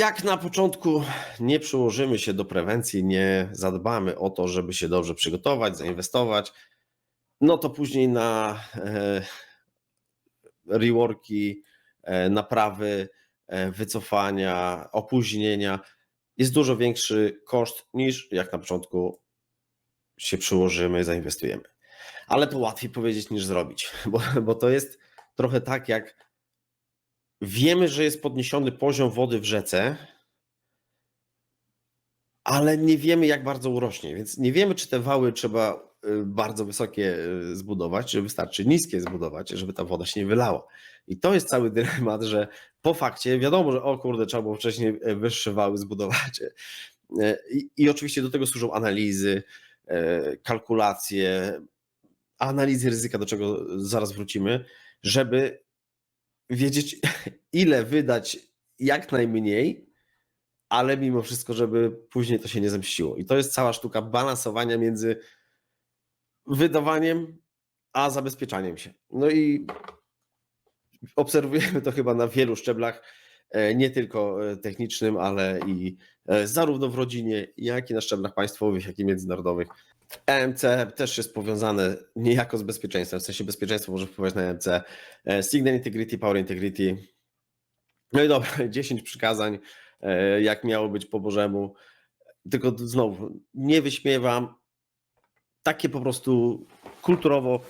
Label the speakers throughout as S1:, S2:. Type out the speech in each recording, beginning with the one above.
S1: Jak na początku nie przyłożymy się do prewencji, nie zadbamy o to, żeby się dobrze przygotować, zainwestować, no to później na e, reworki, e, naprawy, e, wycofania, opóźnienia jest dużo większy koszt niż jak na początku się przyłożymy, zainwestujemy. Ale to łatwiej powiedzieć niż zrobić, bo, bo to jest trochę tak jak wiemy, że jest podniesiony poziom wody w rzece, ale nie wiemy, jak bardzo urośnie, więc nie wiemy, czy te wały trzeba y, bardzo wysokie y, zbudować, czy wystarczy niskie zbudować, żeby ta woda się nie wylała. I to jest cały dylemat, że po fakcie wiadomo, że o kurde, trzeba było wcześniej y, wyższe wały zbudować. I, I oczywiście do tego służą analizy, kalkulacje, analizy ryzyka, do czego zaraz wrócimy, żeby wiedzieć, ile wydać jak najmniej, ale mimo wszystko, żeby później to się nie zemściło. I to jest cała sztuka balansowania między wydawaniem a zabezpieczaniem się. No i obserwujemy to chyba na wielu szczeblach, e, nie tylko e, technicznym, ale i e, zarówno w rodzinie, jak i na szczeblach państwowych, jak i międzynarodowych. EMC też jest powiązane niejako z bezpieczeństwem, w sensie bezpieczeństwo może wpływać na EMC. Signal Integrity, Power Integrity. No i dobra, 10 przykazań, jak miało być po Bożemu. Tylko znowu, nie wyśmiewam. Takie po prostu kulturowo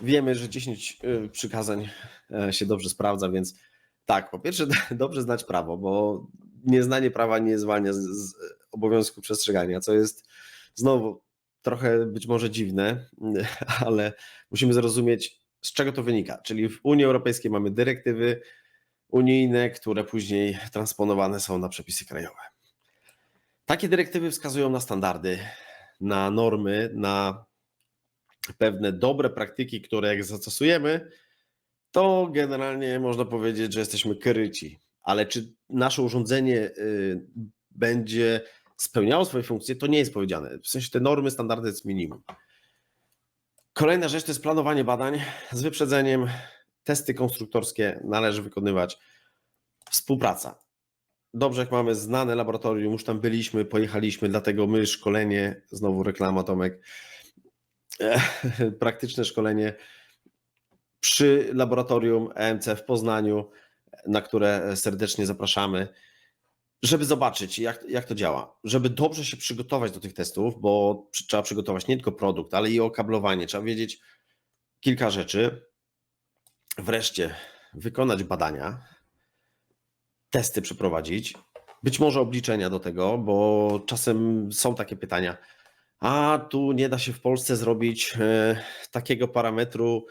S1: wiemy, że 10 przykazań się dobrze sprawdza, więc tak, po pierwsze dobrze znać prawo, bo nieznanie prawa nie zwalnia z, z obowiązku przestrzegania, co jest znowu trochę być może dziwne, ale musimy zrozumieć, z czego to wynika. Czyli w Unii Europejskiej mamy dyrektywy unijne, które później transponowane są na przepisy krajowe. Takie dyrektywy wskazują na standardy, na normy, na pewne dobre praktyki, które jak zastosujemy, to generalnie można powiedzieć, że jesteśmy kryci. Ale czy nasze urządzenie y, będzie spełniało swoje funkcje, to nie jest powiedziane. W sensie te normy, standardy jest minimum. Kolejna rzecz to jest planowanie badań z wyprzedzeniem. Testy konstruktorskie należy wykonywać. Współpraca. Dobrze, jak mamy znane laboratorium, już tam byliśmy, pojechaliśmy, dlatego my szkolenie, znowu reklama Tomek, praktyczne szkolenie przy laboratorium EMC w Poznaniu, na które serdecznie zapraszamy żeby zobaczyć, jak, jak to działa, żeby dobrze się przygotować do tych testów, bo trzeba przygotować nie tylko produkt, ale i okablowanie. Trzeba wiedzieć kilka rzeczy. Wreszcie wykonać badania, testy przeprowadzić, być może obliczenia do tego, bo czasem są takie pytania. A tu nie da się w Polsce zrobić e, takiego parametru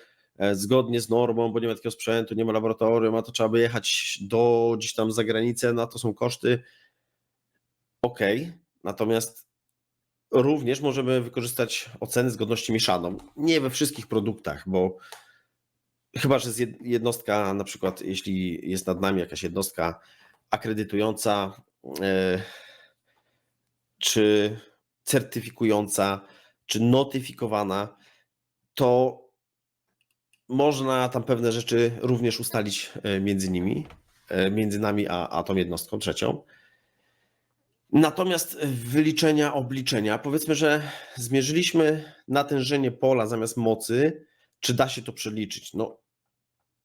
S1: zgodnie z normą, bo nie ma takiego sprzętu, nie ma laboratorium, a to trzeba by jechać do gdzieś tam za granicę, na to są koszty. Ok, natomiast również możemy wykorzystać oceny zgodności mieszaną. Nie we wszystkich produktach, bo chyba, że jest jednostka, na przykład jeśli jest nad nami jakaś jednostka akredytująca, e, czy certyfikująca, czy notyfikowana, to można tam pewne rzeczy również ustalić e, między nimi, e, między nami a, a tą jednostką trzecią. Natomiast wyliczenia, obliczenia, powiedzmy, że zmierzyliśmy natężenie pola zamiast mocy, czy da się to przeliczyć? No,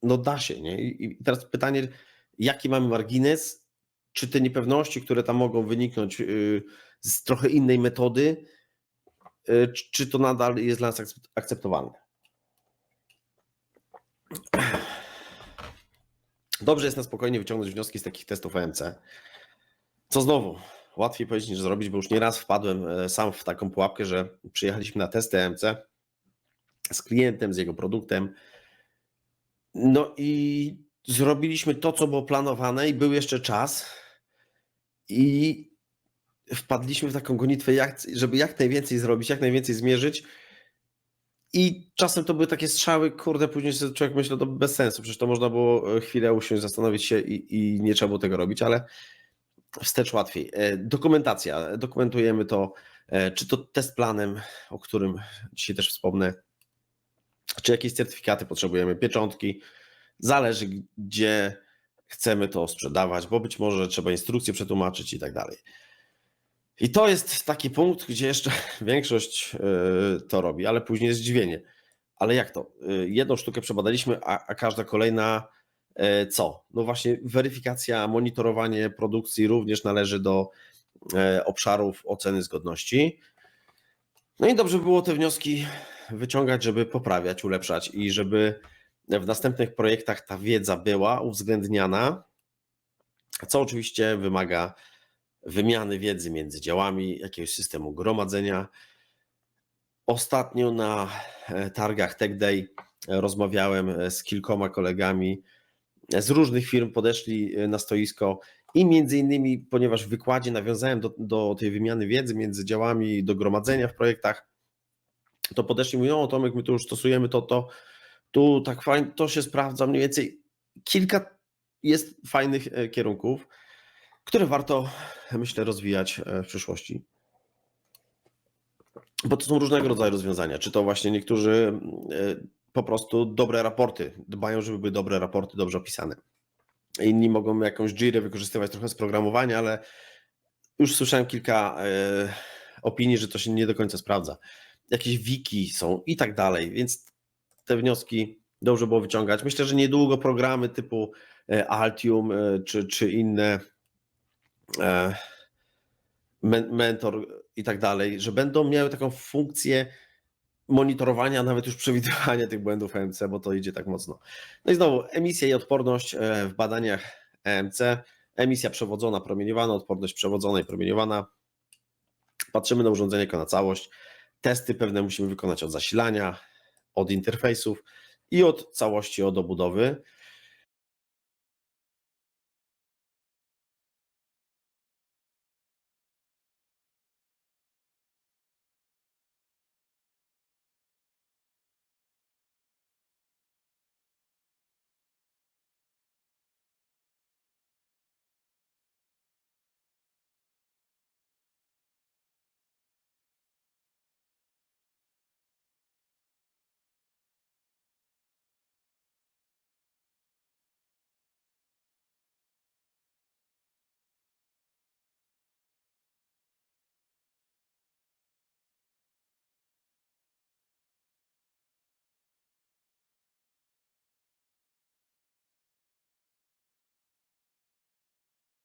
S1: no da się, nie? I teraz pytanie, jaki mamy margines? Czy te niepewności, które tam mogą wyniknąć y, z trochę innej metody, y, czy to nadal jest dla nas akceptowalne? Dobrze jest na spokojnie wyciągnąć wnioski z takich testów EMC. Co znowu, łatwiej powiedzieć niż zrobić, bo już nieraz wpadłem e, sam w taką pułapkę, że przyjechaliśmy na testy EMC z klientem, z jego produktem. No i zrobiliśmy to, co było planowane, i był jeszcze czas. I wpadliśmy w taką gonitwę, jak, żeby jak najwięcej zrobić, jak najwięcej zmierzyć i czasem to były takie strzały, kurde, później sobie człowiek myślał, to bez sensu, przecież to można było e, chwilę usiąść, zastanowić się i, i nie trzeba było tego robić, ale wstecz łatwiej. E, dokumentacja, dokumentujemy to, e, czy to test planem, o którym dzisiaj też wspomnę, czy jakieś certyfikaty potrzebujemy, pieczątki, zależy gdzie chcemy to sprzedawać, bo być może trzeba instrukcję przetłumaczyć i tak dalej. I to jest taki punkt, gdzie jeszcze większość y, to robi, ale później jest zdziwienie. Ale jak to? Y, Jedną sztukę przebadaliśmy, a, a każda kolejna y, co? No właśnie weryfikacja, monitorowanie produkcji również należy do obszarów oceny zgodności. No i dobrze by było te wnioski wyciągać, żeby poprawiać, ulepszać i żeby w następnych projektach ta wiedza była uwzględniana, co oczywiście wymaga wymiany wiedzy między działami, jakiegoś systemu gromadzenia. Ostatnio na e, targach Tech Day rozmawiałem e, z kilkoma kolegami z różnych firm, podeszli e, na stoisko i między innymi, ponieważ w wykładzie nawiązałem do, do tej wymiany wiedzy między działami, do gromadzenia w projektach, to podeszli i mówią, o Tomek, my tu już stosujemy to, to, tu tak fajnie, to się sprawdza mniej więcej. Kilka jest fajnych e, kierunków, które warto, myślę, rozwijać e, w przyszłości. Bo to są różnego rodzaju rozwiązania. Czy to właśnie niektórzy e, po prostu dobre raporty, dbają, żeby były dobre raporty, dobrze opisane. Inni mogą jakąś Jirę wykorzystywać trochę z programowania, ale już słyszałem kilka e, opinii, że to się nie do końca sprawdza. Jakieś wiki są i tak dalej, więc te wnioski dobrze było wyciągać. Myślę, że niedługo programy typu Altium czy, czy inne mentor i tak dalej, że będą miały taką funkcję monitorowania, nawet już przewidywania tych błędów EMC, bo to idzie tak mocno. No i znowu emisja i odporność e, w badaniach EMC, emisja przewodzona, promieniowana, odporność przewodzona i promieniowana. Patrzymy na urządzenie jako na całość. Testy pewne musimy wykonać od zasilania, od interfejsów i od całości, od obudowy.